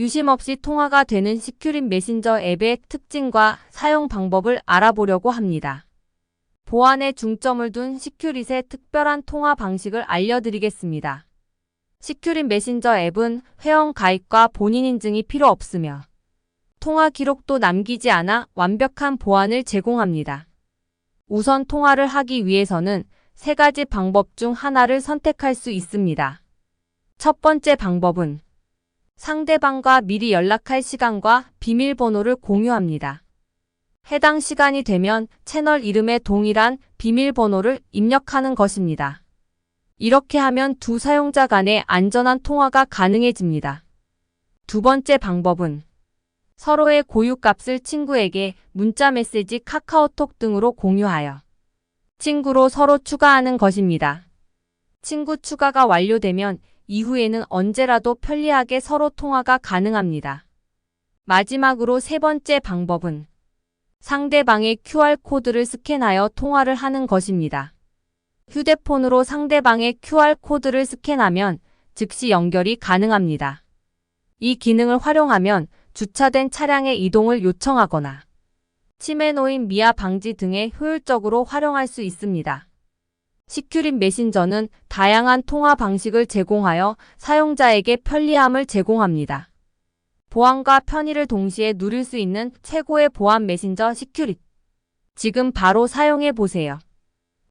유심 없이 통화가 되는 시큐린 메신저 앱의 특징과 사용 방법을 알아보려고 합니다. 보안에 중점을 둔 시큐릿의 특별한 통화 방식을 알려드리겠습니다. 시큐린 메신저 앱은 회원 가입과 본인 인증이 필요 없으며 통화 기록도 남기지 않아 완벽한 보안을 제공합니다. 우선 통화를 하기 위해서는 세 가지 방법 중 하나를 선택할 수 있습니다. 첫 번째 방법은 상대방과 미리 연락할 시간과 비밀번호를 공유합니다. 해당 시간이 되면 채널 이름에 동일한 비밀번호를 입력하는 것입니다. 이렇게 하면 두 사용자 간의 안전한 통화가 가능해집니다. 두 번째 방법은 서로의 고유값을 친구에게 문자 메시지 카카오톡 등으로 공유하여 친구로 서로 추가하는 것입니다. 친구 추가가 완료되면 이후에는 언제라도 편리하게 서로 통화가 가능합니다. 마지막으로 세 번째 방법은 상대방의 QR코드를 스캔하여 통화를 하는 것입니다. 휴대폰으로 상대방의 QR코드를 스캔하면 즉시 연결이 가능합니다. 이 기능을 활용하면 주차된 차량의 이동을 요청하거나 치매 노인 미아 방지 등에 효율적으로 활용할 수 있습니다. 시큐린 메신저는 다양한 통화 방식을 제공하여 사용자에게 편리함을 제공합니다. 보안과 편의를 동시에 누릴 수 있는 최고의 보안 메신저 시큐릿. 지금 바로 사용해 보세요.